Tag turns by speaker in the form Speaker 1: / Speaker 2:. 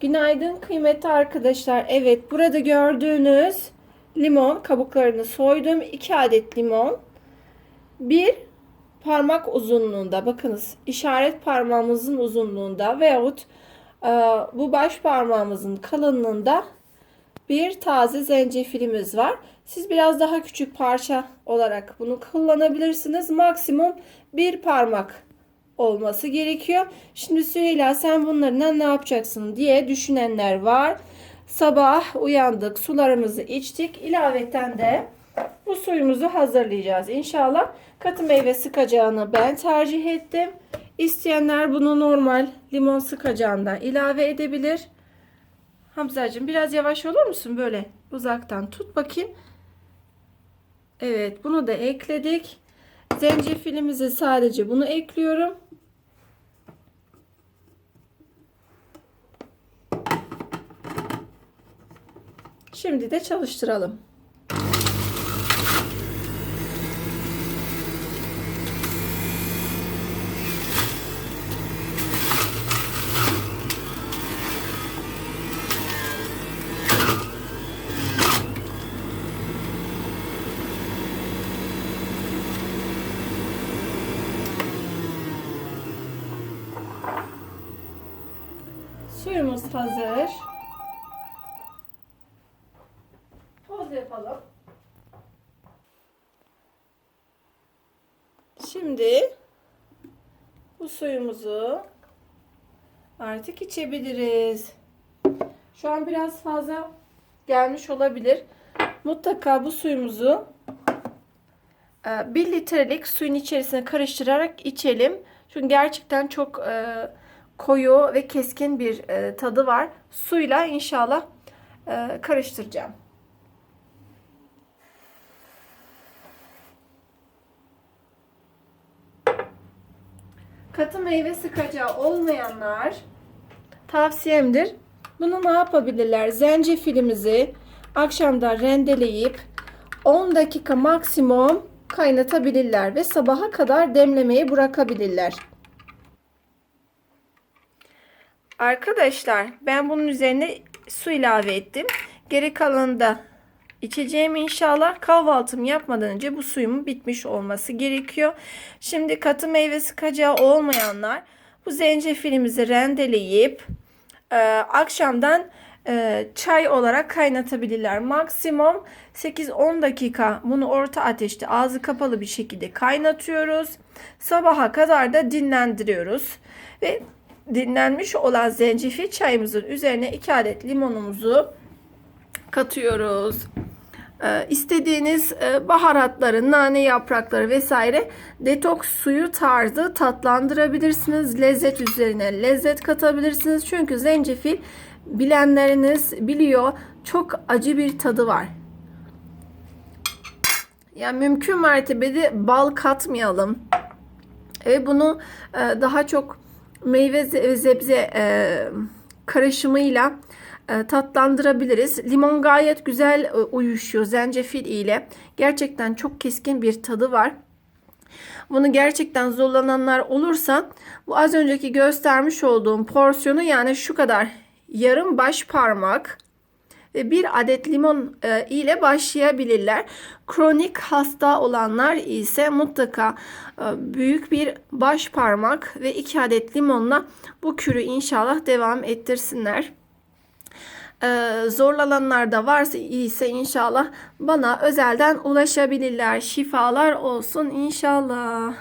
Speaker 1: Günaydın kıymetli arkadaşlar. Evet burada gördüğünüz limon kabuklarını soydum. 2 adet limon. Bir parmak uzunluğunda bakınız işaret parmağımızın uzunluğunda veyahut e, bu baş parmağımızın kalınlığında bir taze zencefilimiz var. Siz biraz daha küçük parça olarak bunu kullanabilirsiniz. Maksimum bir parmak olması gerekiyor. Şimdi Süheyla sen bunlarla ne yapacaksın diye düşünenler var. Sabah uyandık, sularımızı içtik. İlaveten de bu suyumuzu hazırlayacağız. İnşallah katı meyve sıkacağını ben tercih ettim. İsteyenler bunu normal limon sıkacağından ilave edebilir. Hamzacığım biraz yavaş olur musun? Böyle uzaktan tut bakayım. Evet bunu da ekledik. Zencefilimizi sadece bunu ekliyorum. Şimdi de çalıştıralım. Suyumuz hazır. Toz yapalım. Şimdi bu suyumuzu artık içebiliriz. Şu an biraz fazla gelmiş olabilir. Mutlaka bu suyumuzu 1 litrelik suyun içerisine karıştırarak içelim. Çünkü gerçekten çok e, koyu ve keskin bir e, tadı var. Suyla inşallah e, karıştıracağım. Katı meyve sıkacağı olmayanlar tavsiyemdir. Bunu ne yapabilirler? Zencefilimizi akşamda rendeleyip 10 dakika maksimum kaynatabilirler ve sabaha kadar demlemeyi bırakabilirler. Arkadaşlar ben bunun üzerine su ilave ettim. Geri kalanını da içeceğim inşallah. Kahvaltım yapmadan önce bu suyumun bitmiş olması gerekiyor. Şimdi katı meyve sıkacağı olmayanlar bu zencefilimizi rendeleyip e, akşamdan e, çay olarak kaynatabilirler. Maksimum 8-10 dakika bunu orta ateşte ağzı kapalı bir şekilde kaynatıyoruz. Sabaha kadar da dinlendiriyoruz. Ve dinlenmiş olan zencefil çayımızın üzerine 2 adet limonumuzu katıyoruz. Ee, istediğiniz e, baharatları, nane yaprakları vesaire detoks suyu tarzı tatlandırabilirsiniz. Lezzet üzerine lezzet katabilirsiniz. Çünkü zencefil bilenleriniz biliyor çok acı bir tadı var. Yani mümkün mertebede bal katmayalım. Ve bunu e, daha çok meyve ve zebze e, karışımıyla e, tatlandırabiliriz. Limon gayet güzel e, uyuşuyor zencefil ile. Gerçekten çok keskin bir tadı var. Bunu gerçekten zorlananlar olursa bu az önceki göstermiş olduğum porsiyonu yani şu kadar yarım baş parmak ve bir adet limon e, ile başlayabilirler. Kronik hasta olanlar ise mutlaka e, büyük bir baş parmak ve iki adet limonla bu kürü inşallah devam ettirsinler. Ee, zorlananlar da varsa ise inşallah bana özelden ulaşabilirler. Şifalar olsun inşallah.